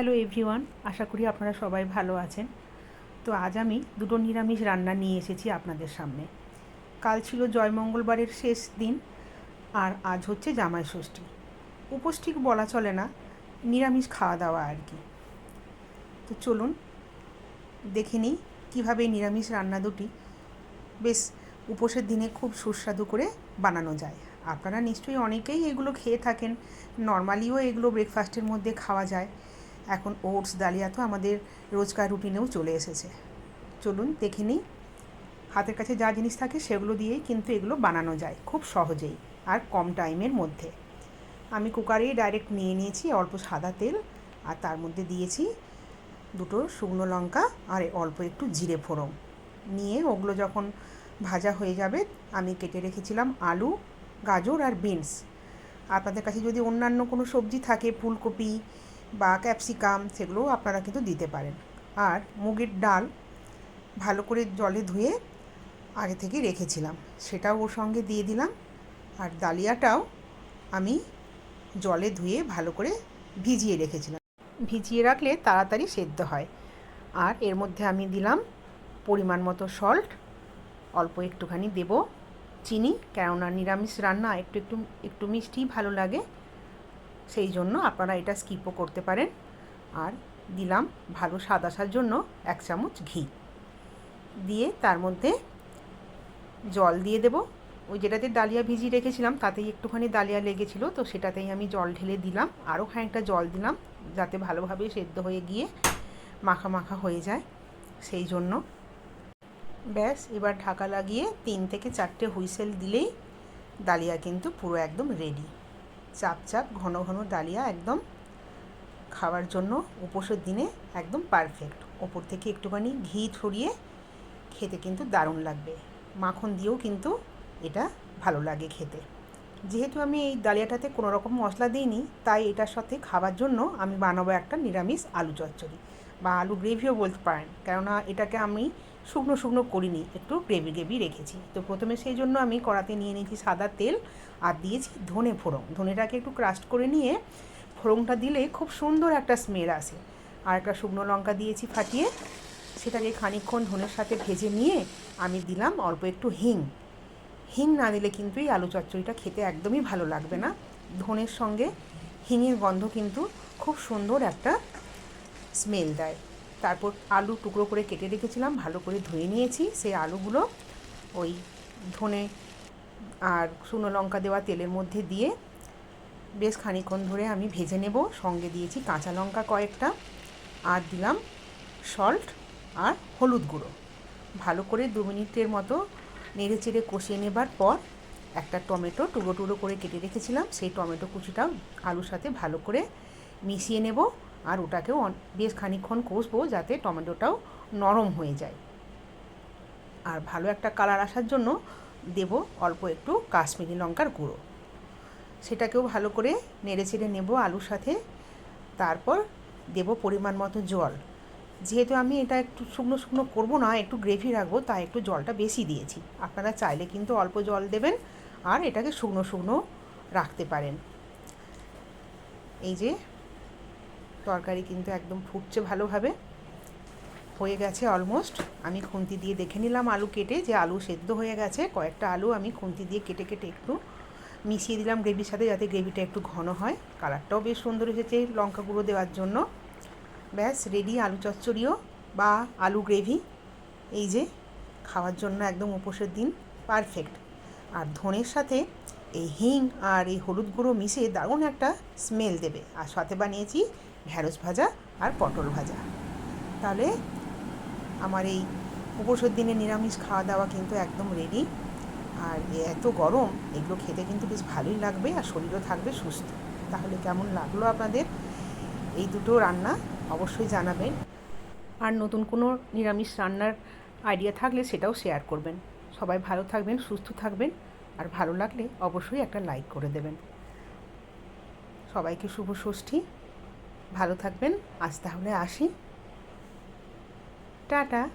Hello everyone আশা করি আপনারা সবাই ভালো আছেন। তো আজ আমি দুটো নিরামিষ রান্না নিয়ে এসেছি আপনাদের সামনে। কাল ছিল জয়মঙ্গলবারের শেষ দিন, আর আজ হচ্ছে জামাই ষষ্ঠী। উপোস ঠিক বলা চলে না, নিরামিষ খাওয়া দাওয়া আর কি। তো চলুন, দেখে নিই কীভাবে নিরামিষ রান্না দুটি বেশ উপোসের দিনে খুব সুস্বাদু করে বানানো যায়। আপনারা নিশ্চয়ই অনেকেই এগুলো খেয়ে থাকেন। নর্মালিও এগুলো ব্রেকফাস্টের মধ্যে খাওয়া যায়। এখন ওটস ডালিয়া তো আমাদের রোজকার রুটিনেও চলে এসেছে। চলুন দেখে নিই, হাতের কাছে যা জিনিস থাকে সেগুলো দিয়েই কিন্তু এগুলো বানানো যায়, খুব সহজেই আর কম টাইমের মধ্যে। আমি কুকারেই ডাইরেক্ট নিয়ে নিয়েছি অল্প সাদা তেল আর তার মধ্যে দিয়েছি দুটো শুকনো লঙ্কা আর অল্প একটু জিরে ফোড়ন। নিয়ে ওগুলো যখন ভাজা হয়ে যাবে, আমি কেটে রেখেছিলাম আলু, গাজর আর বিনস। আপনাদের কাছে যদি অন্যান্য কোনো সবজি থাকে, ফুলকপি বা ক্যাপসিকাম সেগুলোও আপনারা কিন্তু দিতে পারেন। আর মুগের ডাল ভালো করে জলে ধুয়ে আগে থেকে রেখেছিলাম। সেটাও ওর সঙ্গে দিয়ে দিলাম। আর ডালিয়াটাও আমি জলে ধুয়ে ভালো করে ভিজিয়ে রেখেছিলাম। ভিজিয়ে রাখলে তাড়াতাড়ি সেদ্ধ হয়। আর এর মধ্যে আমি দিলাম পরিমাণ মতো সল্ট। অল্প একটুখানি দেব। চিনি, কেননা নিরামিষ রান্না একটু একটু একটু মিষ্টি ভালো লাগে। সেই জন্য আপনারা এটা স্কিপও করতে পারেন। আর দিলাম ভালো স্বাদ আসার জন্য এক চামচ ঘি। দিয়ে তার মধ্যে জল দিয়ে দেব। ওই যেটাতে ডালিয়া ভিজিয়ে রেখেছিলাম, তাতেই একটুখানি ডালিয়া লেগেছিল, তো সেটাতেই আমি জল ঢেলে দিলাম। আরও খানিকটা জল দিলাম, যাতে ভালোভাবে সেদ্ধ হয়ে গিয়ে মাখা মাখা হয়ে যায়। সেই জন্য ব্যাস, এবার ঢাকা লাগিয়ে তিন থেকে চারটে হুইসেল দিলেই ডালিয়া কিন্তু পুরো একদম রেডি চাপ চাপ, ঘন ঘন ডালিয়া একদম খাওয়ার জন্য উপোসের দিনে একদম পারফেক্ট ওপর থেকে একটুখানি ঘি ছড়িয়ে খেতে কিন্তু দারুণ লাগবে। মাখন দিয়েও কিন্তু এটা ভালো লাগে খেতে। যেহেতু আমি এই ডালিয়াটাতে কোনো রকম মশলা দিইনি, তাই এটার সাথে খাবার জন্য আমি বানাবো একটা নিরামিষ আলু চচ্চড়ি বা আলু গ্রেভিও বলতে পারেন। কেননা এটাকে আমি শুকনো শুকনো করিনি, একটু গ্রেভি গ্রেভি রেখেছি। তো প্রথমে সেই জন্য আমি কড়াতে নিয়ে নিয়েছি সাদা তেল আর দিয়েছি ধনে ফোড়ন। ধনেটাকে একটু ক্রাস্ট করে নিয়ে ফোড়নটা দিলে খুব সুন্দর একটা স্মেল আসে। আর একটা শুকনো লঙ্কা দিয়েছি ফাটিয়ে, সেটাকে খানিকক্ষণ ধনের সাথে ভেজে নিয়ে আমি দিলাম অল্প একটু হিং। হিং না দিলে কিন্তু এই আলু চচ্চড়িটা খেতে একদমই ভালো লাগবে না। ধনের সঙ্গে হিঙের গন্ধ কিন্তু খুব সুন্দর একটা স্মেল দেয়। তারপর আলু টুকরো করে কেটে রেখেছিলাম, ভালো করে ধুয়ে নিয়েছি। সেই আলুগুলো ওই ধনে আর শুকনো লঙ্কা দেওয়া তেলের মধ্যে দিয়ে বেশ খানিক্ষণ ধরে আমি ভেজে নেব। সঙ্গে দিয়েছি কাঁচা লঙ্কা কয়েকটা আর দিলাম সল্ট আর হলুদ গুঁড়ো। ভালো করে দু মিনিটের মতো নেড়ে চেড়ে কষিয়ে নেবার পর একটা টমেটো টুকরো টুকরো করে কেটে রেখেছিলাম। সেই টমেটো কুচিটাও আলুর সাথে ভালো করে মিশিয়ে নেব আর ওটাকেও বেশ খানিক্ষণ কষবো যাতে টমেটোটাও নরম হয়ে যায়। আর ভালো একটা কালার আসার জন্য দেব অল্প একটু কাশ্মীরি লঙ্কার গুঁড়ো। সেটাকেও ভালো করে নেড়ে চেড়ে নেব আলুর সাথে। তারপর দেব পরিমাণ মতো জল। যেহেতু আমি এটা একটু শুকনো শুকনো করব না, একটু গ্রেভি রাখব, তাই একটু জলটা বেশি দিয়েছি। আপনারা চাইলে কিন্তু অল্প জল দেবেন আর এটাকে শুকনো শুকনো রাখতে পারেন। এই যে তরকারি কিন্তু একদম ফুটছে ভালোভাবে। হয়ে গেছে অলমোস্ট আমি খুন্তি দিয়ে দেখে নিলাম আলু কেটে, যে আলু সেদ্ধ হয়ে গেছে। কয়েকটা আলু আমি খুন্তি দিয়ে কেটে কেটে একটু মিশিয়ে দিলাম গ্রেভির সাথে, যাতে গ্রেভিটা একটু ঘন হয়। কালারটাও বেশ সুন্দর এসেছে, লঙ্কা গুঁড়ো দেওয়ার জন্য। ব্যাস রেডি আলু চচ্চড়িও বা আলু গ্রেভি এই যে, খাওয়ার জন্য একদম উপোসের দিন পারফেক্ট আর ধনের সাথে এই হিং আর এই হলুদ গুঁড়ো মিশে দারুণ একটা স্মেল দেবে। আর সাথে বানিয়েছি ঢ্যাঁড়স ভাজা আর পটল ভাজা। তাহলে আমার এই উপোসের দিনে নিরামিষ খাওয়া দাওয়া কিন্তু একদম রেডি আর এত গরম, এগুলো খেতে কিন্তু বেশ ভালোই লাগবে আর শরীরও থাকবে সুস্থ। তাহলে কেমন লাগল আপনাদের? এই দুটো রান্না অবশ্যই জানাবেন। আর নতুন কোনো নিরামিষ রান্নার আইডিয়া থাকলে সেটাও শেয়ার করবেন। সবাই ভালো থাকবেন, সুস্থ থাকবেন, আর ভালো লাগলে অবশ্যই একটা লাইক করে দেবেন। সবাইকে শুভ ষষ্ঠী। ভালো থাকবেন। আজ তাহলে আসি। টাটা।